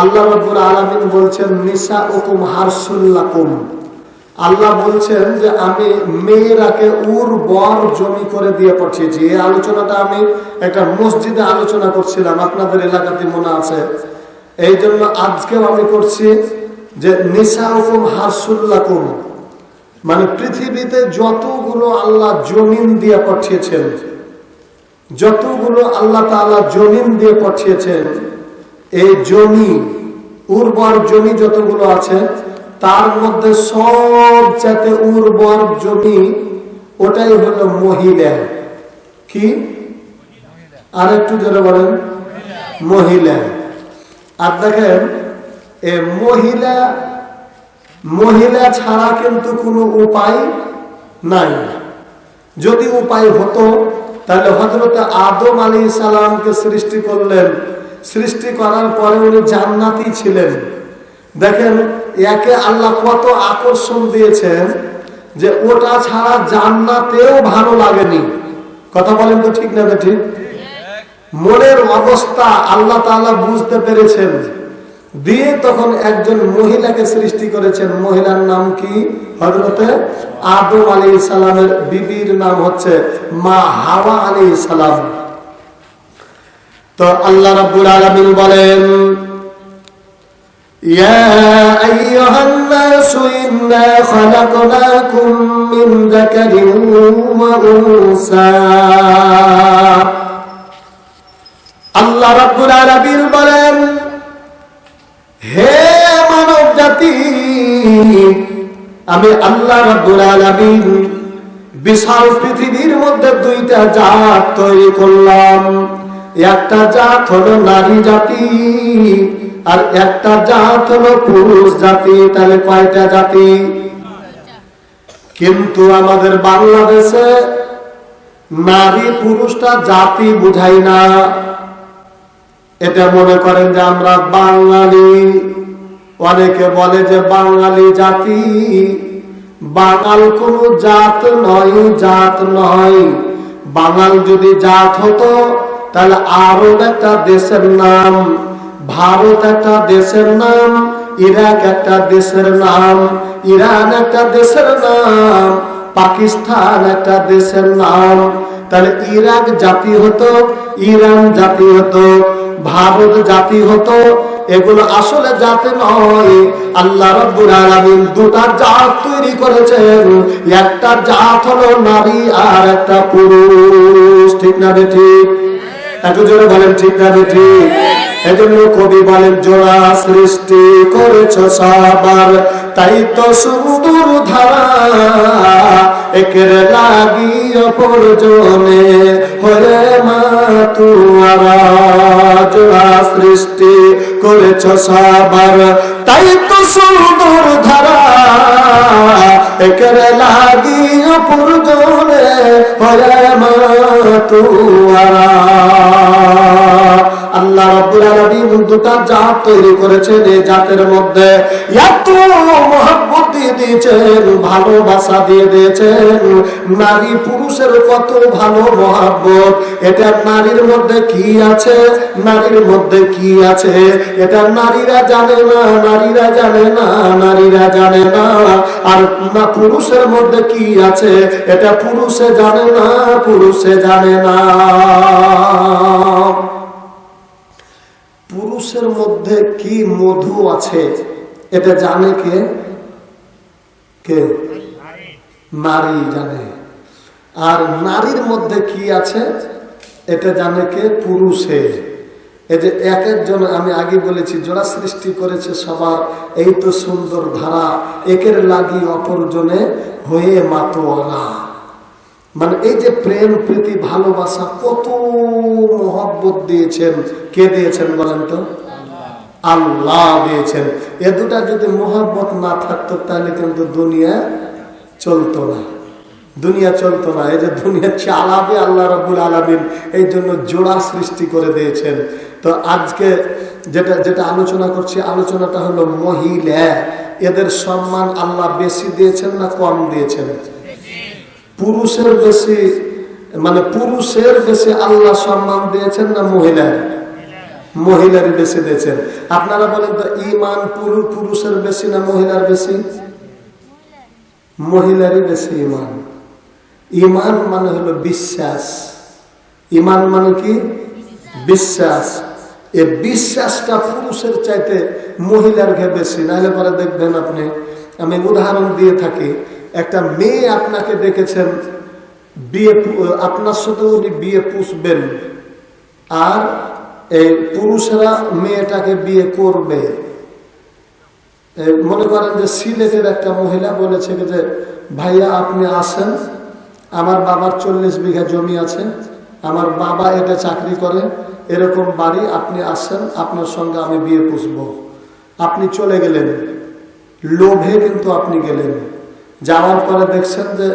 আল্লাহ রব্বুল আলামিন বলছেন নিসা হুকুম হারসুল্লাকুম আল্লাহ বলছেন যে, আমি মেয়েরাকে উর্বর জমি করে দিয়ে পাঠিয়েছি। এই আলোচনাটা আমি একটা মসজিদে আলোচনা করছিলাম, আপনাদের এলাকাতে মনে আছে। এই জন্য আজকেও আমি করছি যে নিসা হুকুম হারসুল্লাকুম মানে পৃথিবীতে যতগুলো আল্লাহ জমিন দিয়ে পাঠিয়েছেন, যতগুলো আল্লাহ তাআলা জমিন দিয়ে পাঠিয়েছেন এই জমি, উর্বর জমি যতগুলো আছে, তার মধ্যে সব যাতে উর্বর জমি ওটাই হলো মহিলা। কি? আর একটু জোরে বলেন। মহিলা। আর দেখেন, এ মহিলা মহিলা ছাড়া কিন্তু কোনো উপায় নাই। যদি উপায় হতো, তাহলে হজরত আদম আলী সালামকে সৃষ্টি করলেন সৃষ্টি করার পরে উনি জান্নাতি ছিলেন। দেখেন, একে আল্লাহ কত আকর্ষণ দিয়েছেন যে ওটা ছাড়া জান্নাতেও ভালো লাগেনি। কথা বলেন তো ঠিক না ঠিক মনের অবস্থা আল্লাহ তাআলা বুঝতে পেরেছেন। দিয়ে তখন একজন মহিলাকে সৃষ্টি করেছেন। মহিলার নাম কি? হজরতে আদম আলী সালামের বিবির নাম হচ্ছে মা হাওয়া আলী সালাম। তো আল্লাহ রাব্বুল আলামিন বলেন, ইয়া আইয়ুহান ইন্না খালাকনাকুম মিন যাকারিন ওয়া উনসা। আল্লাহ রাব্বুল আলামিন বলেন, হে মানব জাতি আমি আল্লাহ রাব্বুল আলামিন বিশাল পৃথিবীর মধ্যে দুইটা জাত তৈরি করলাম। একটা জাত হলো নারী জাতি আর একটা জাত হলো পুরুষ জাতি, তাহলে কয়টা জাতি? কিন্তু আমাদের বাংলাদেশে নারী পুরুষটা জাতি বুঝাই না। এটা মনে করেন যে আমরা বাঙালি। অনেকে বলে যে বাঙালি জাতি। বাঙাল কোন জাত নয় জাত নয়। বাঙাল যদি জাত হতো তাহলে আরব একটা দেশের নাম, ভারত একটা দেশের নাম, ইরাক একটা দেশের নাম, ইরান একটা দেশের নাম, পাকিস্তান একটা দেশের নাম। তাহলে ইরাক জাতি হতো, ইরান জাতি হতো, ভারত জাতি হতো, এগুলো আসলে জাতি নয়। আল্লাহ রব্বুল আলামিন দুটা জাত তৈরি করেছেন। একটা জাত হলো নারী আর একটা পুরুষ। ঠিক না ঠিক? একটু জোরে বলেন, ঠিক না ঠিক। এজন্য কবি বলেন, জোড়া সৃষ্টি করেছ সবার, তাই তো সুন্দর ধারা একের লাগি অপরজনে হয়ে মা তুয়ারা। জোড়া সৃষ্টি করেছ সবার, তাই তো সুন্দর ধারা একের লাগি অপরজনে হরে মা তুয়ারা। আল্লাহ রাব্বুল আলামিন দুটা জাত তৈরি করেছেন এই জাতের মধ্যে এত মহব্বত দিয়ে দিয়েছেন, ভালোবাসা দিয়ে দিয়েছেন। নারী পুরুষের কত ভালো মহব্বত। এটা নারীর মধ্যে কি আছে? নারীর মধ্যে কি আছে? এটা নারীরা জানে না, নারীরা জানে না, নারীরা জানে না। আর না, পুরুষের মধ্যে কি আছে? এটা পুরুষে জানে না, পুরুষে জানে না। পুরুষের মধ্যে কি মধু আছে? এটা জানে কে? কে? নারী জানে। আর নারীর মধ্যে কি আছে? এটা জানে কে? পুরুষে। এই যে এক একজন, আমি আগে বলেছি, জোড়া সৃষ্টি করেছে সবার। এই তো সুন্দর ধারা, একের লাগি অপরজনে হয়ে মাতোয়ারা। মানে এই যে প্রেম, প্রীতি, ভালোবাসা, কত মহব্বত দিয়েছেন। কে দিয়েছেন বলেন তো? আল্লাহ দিয়েছেন। এ দুটা যদি মহব্বত না থাকতো, তাহলে কিন্তু দুনিয়া চলতো না। দুনিয়া চলতো না। এই যে দুনিয়া চালাবে আল্লাহ রাবুল আলমিন, এই জন্য জোড়া সৃষ্টি করে দিয়েছেন। তো আজকে যেটা যেটা আলোচনা করছি, আলোচনাটা হলো মহিলা। এদের সম্মান আল্লাহ বেশি দিয়েছেন না কম দিয়েছেন? পুরুষের বেশি মানে পুরুষের বেশি আল্লাহ সম্মান দিয়েছেন না মহিলার? মহিলারই বেশি দিয়েছেন। আপনারা বলেন তো ইমান পুরু- পুরুষের বেশি না মহিলার বেশি? মহিলারই বেশি ইমান ইমান মানে হলো বিশ্বাস। ইমান মানে কি? বিশ্বাস। এ বিশ্বাসটা পুরুষের চাইতে মহিলার ঘে বেশি। নাহলে পরে দেখবেন আপনি, আমি উদাহরণ দিয়ে থাকি। একটা মেয়ে আপনাকে ডেকেছেন, বিয়ে আপনার সাথে উনি বিয়ে পুষবেন। আর এই পুরুষেরা মেয়েটাকে বিয়ে করবে। মনে করেন যে সিলেটের একটা মহিলা বলেছে যে, ভাইয়া, আপনি আসেন। আমার বাবার চল্লিশ বিঘা জমি আছে। আমার বাবা এটা চাকরি করে। এরকম বাড়ি আপনি আসেন, আপনার সঙ্গে আমি বিয়ে পুষব। আপনি চলে গেলেন। লোভে কিন্তু আপনি গেলেন। যাওয়ার পরে দেখছেন যে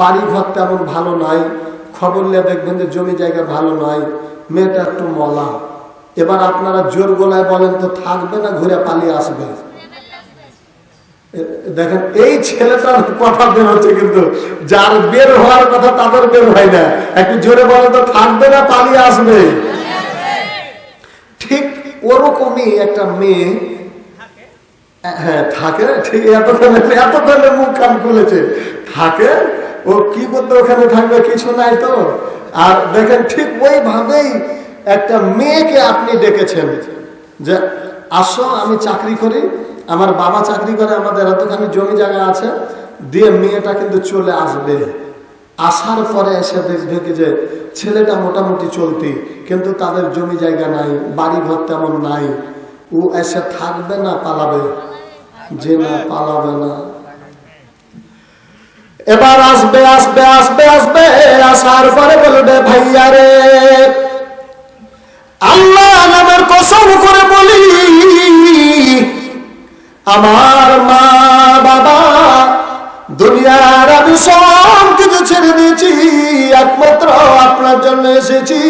বাড়ি ঘর তেমন ভালো নাই, খবর নিয়ে দেখবেন যে জমি জায়গা ভালো নাই, মেয়েটা একটু মলা। এবার আপনারা জোর গলায় বলেন তো থাকবে না, ঘুরে পালিয়ে আসবে। দেখেন, এই ছেলেটার কথা বের হচ্ছে কিন্তু, যার বের হওয়ার কথা তাদের বের হয় না। একটু জোরে বলে তো থাকবে না, পালিয়ে আসবে। ঠিক ওরকমই একটা মেয়ে হ্যাঁ থাকে, ঠিক এতক্ষণে মুখ কান খুলেছে। থাকে, ও কি করতে ওখানে থাকবে, কিছু নাই তো। আর দেখেন ঠিক ওইভাবেই একটা মেয়েকে আপনি ডেকেছেন যে, আসো, আমি চাকরি করি, আমার বাবা চাকরি করে, আমাদের এতখানি জমি জায়গা আছে, দিয়ে মেয়েটা কিন্তু চলে আসবে। আসার পরে এসে দেখবে কি যে, ছেলেটা মোটামুটি চলতি, কিন্তু তাদের জমি জায়গা নাই বাড়ি ঘর তেমন নাই। ও এসে থাকবে না, পালাবে। যে না পালাবে না এবার আসবে আসবে আসবে আসবে, আসার পরে বলবে, ভাইয়া রে, আল্লাহ নামের কসম করে বলি, আমার মা, বাবা, দুনিয়ার আমি সব কিছু ছেড়ে দিয়েছি, একমাত্র আপনার জন্য এসেছি।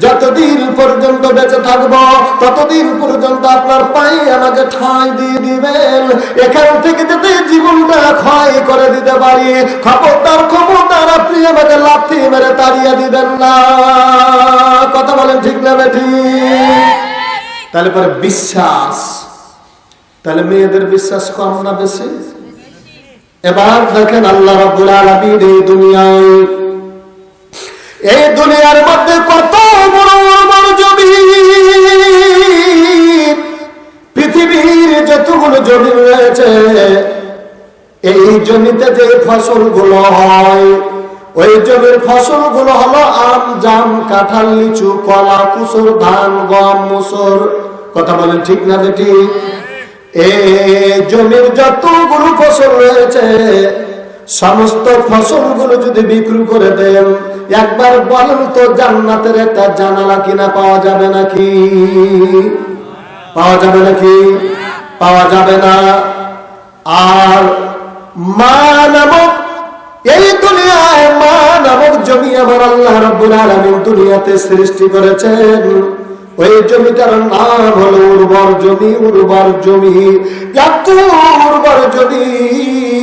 যতদিন পর্যন্ত বেঁচে থাকব, ততদিন পর্যন্ত আপনার পায়ে আমাকে ঠাঁই দিয়ে দিবেন। এখান থেকে যাতে জীবনটা ক্ষয় করে দিতে পারি, খবরদার খবরদার, আপনি আমাকে লাথি মেরে তাড়িয়ে দিবেন না। কথা বলেন ঠিক না বেঠি? তাহলে পরে বিশ্বাস। তাহলে মেয়েদের বিশ্বাস কম না বেশি? এবার দেখেন আল্লাহ রাব্বুল আলামিন এই দুনিয়ায় এই দুনিয়ার মধ্যে কত বড় বড় জমি পৃথিবীর যতগুলো জমি রয়েছে, এই জমিতে যে ফসলগুলো হয়, ওই জমির ফসলগুলো হলো আম, জাম, কাঁঠাল, লিচু, কলা, কুসুর, ধান, গম, মুসুর। কথা বলেন ঠিক না বেটি? এই জমির যতগুলো ফসল রয়েছে, সমস্ত ফসলগুলো যদি বিক্রি করে দেন একবার বলেন তো জান্নাতের একটা জানালা কিনা পাওয়া যাবে নাকি? পাওয়া যাবে নাকি? পাওয়া যাবে না। আর মা নামক, এই দুনিয়ায় মা নামক জমি আমার আল্লাহ রাব্বুল আলামিন দুনিয়াতে সৃষ্টি করেছেন। ওই জমিটার নাম হলো উর্বর জমি উর্বর জমি, এত উর্বর জমি।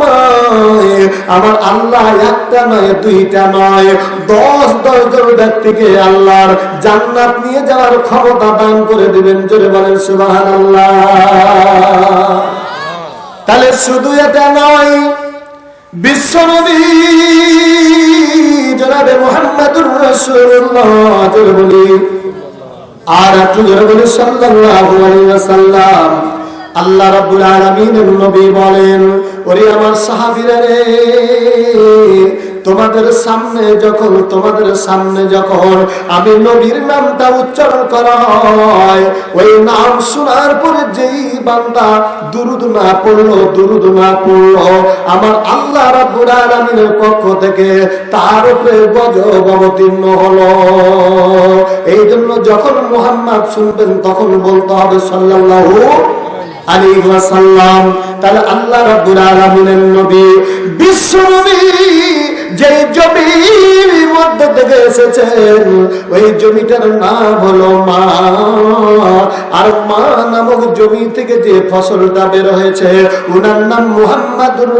বিনিময়ে আমার আল্লাহ একটা নয়, দুইটা নয়। দশ দশ জন ব্যক্তিকে আল্লাহর জান্নাত নিয়ে যাওয়ার ক্ষমতা দান করে দিবেন, জোরে বলেন সুবাহান আল্লাহ তাহলে শুধু এটা নয়, বিশ্বনবী জনাবে মোহাম্মদুর রাসূলুল্লাহ, জোরে বলি। আর একটু জোরে বলি, সাল্লাল্লাহু আলাইহি ওয়াসাল্লাম। আল্লাহ রাব্বুল আলামিনের নবী বলেন ওরে আমার সাহাবীরা রে, তোমাদের সামনে যখন, তোমাদের সামনে যখন আমি নবীর নামটা উচ্চারণ করা হয়, ওই নাম শোনার পরে যেই বান্দা দুরুদ না পড়ল, দুরুদ না পড়ল, আমার আল্লাহ রাব্বুল পক্ষ থেকে তার উপরে গজব অবতীর্ণ হলো। এই জন্য যখন মুহাম্মদ শুনবেন, তখন বলতে হবে সাল্লাল্লাহু আলাইহি তাহলে আল্লাহ রাব্বুল আলামিনের নবী, বিশ্ব নবী যে জমির মধ্য থেকে এসেছেন, ওই জমিটার নাম হলো মা। আর মা নামক জমি থেকে যে ফসলটা বের হয়েছে, ওনার নাম মুহাম্মাদুর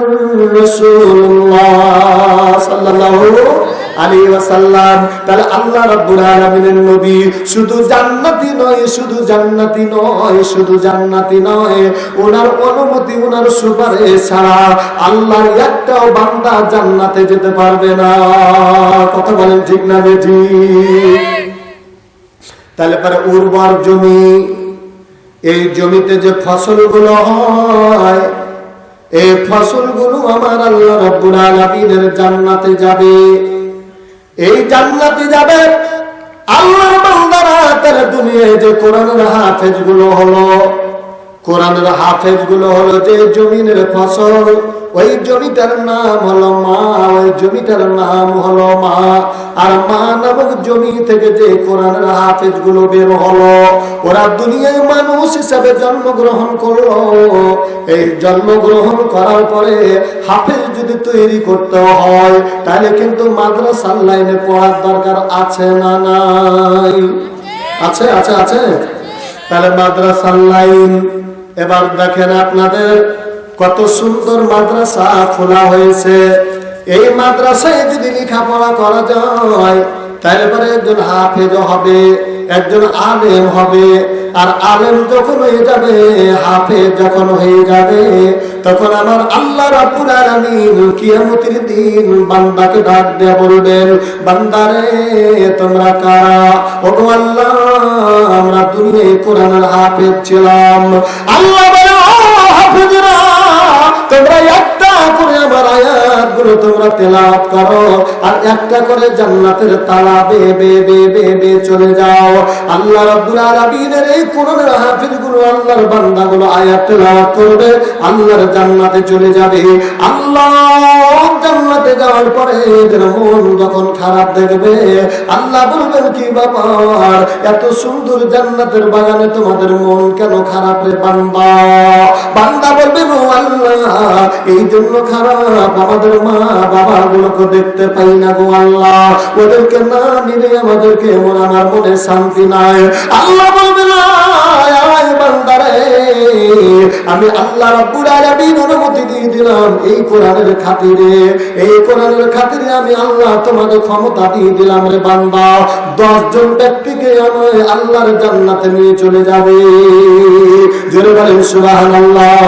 রাসূলুল্লাহ সাল্লাল্লাহু তাহলে আল্লাহ রাব্বুল আলামিনের নবী শুধু জান্নাতি নয়, শুধু জান্নাতি নয়, শুধু জান্নাতি নয়। ওনার অনুমতি, ওনার ছাড়া একটাও বান্দা জান্নাতে যেতে পারবে না। কথা বলেন ঠিক না তাহলে পরে উর্বর জমি, এই জমিতে যে ফসলগুলো হয়, এই ফসলগুলো আমার আল্লাহ রব্বুল জান্নাতে যাবে। এই জান্নাতে যাবে আল্লাহর বান্দারা তার দুনিয়ায় যে কোরআনের হাফেজগুলো হলো। কোরআনের হাফেজগুলো হলো যে জমিনের ফসল, ওই জমিটার নাম হলো মা, ওই জমিটার নাম হলো মা। আর মা নামক জমি থেকে যে কোরআনের হাফেজগুলো বের হলো, ওরা দুনিয়ায় মানুষ হিসাবে জন্মগ্রহণ করল। এই জন্মগ্রহণ করার পরে হাফেজ যদি তৈরি করতে হয়, তাহলে কিন্তু মাদ্রাসার লাইনে পড়ার দরকার আছে না নাই? আছে আছে আছে? তাহলে মাদ্রাসা লাইন। এবার দেখেন আপনাদের কত সুন্দর মাদ্রাসা খোলা হয়েছে। এই মাদ্রাসায় যদি লেখাপড়া করা যায় তাহলে পরে একজন হাফেজ হবে, একজন আলেম হবে। আর আলেম যখন হয়ে যাবে, হাফেজ যখন হয়ে যাবে, তখন আমার আল্লাহ রাব্বুল আলামিন কিয়ামতের দিন বান্দাকে ডাক দিয়ে বলবেন, বান্দারে, তোমরা কারা? ওগো আল্লাহ, আমরা দুনিয়ায় কোরআনের হাফেজ ছিলাম। আল্লাহ তোমরা একটা করে আমার আয়াতগুলো তোমরা তেলাওয়াত করো, আর একটা করে জান্নাতের তালা বে বে বে বে বে চলে যাও। আল্লাহ রাব্বুল আলামিনের এই কোরআনের হাফিলগুলো আল্লাহর বান্দা গুলো আয়াত তেলাওয়াত করবে, আল্লাহর জান্নাতে চলে যাবে। আল্লাহ জান্নাতে যাওয়ার পরে এদের মন যখন খারাপ দেখবে, আল্লাহ বলবেন, কি ব্যাপার? এত সুন্দর জান্নাতের বাগানে তোমাদের মন কেন খারাপ রে বান্দা? বান্দা বলবে, ও আল্লাহ, এই জন্য খারাপ। আমাদের মা বাবা গুলোকে দেখতে পাই না গো আল্লাহ। ওদেরকে না নিলে আমাদেরকে মন আমার মনে শান্তি নাই। আল্লাহ বলবে না আয় বান্দারে, আমি আল্লাহ অনুমতি দিয়ে দিলাম, এই কোরআনের খাতিরে, এই কোরআনের খাতিরে আমি আল্লাহ তোমাদের ক্ষমতা দিয়ে দিলাম রে বান্দা। দশ জন ব্যক্তিকে আমি আল্লাহর জান্নাতে নিয়ে চলে যাবে। জোরে বলেন সুবহানাল্লাহ।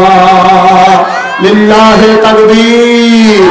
লিল্লাহি তাকবীর।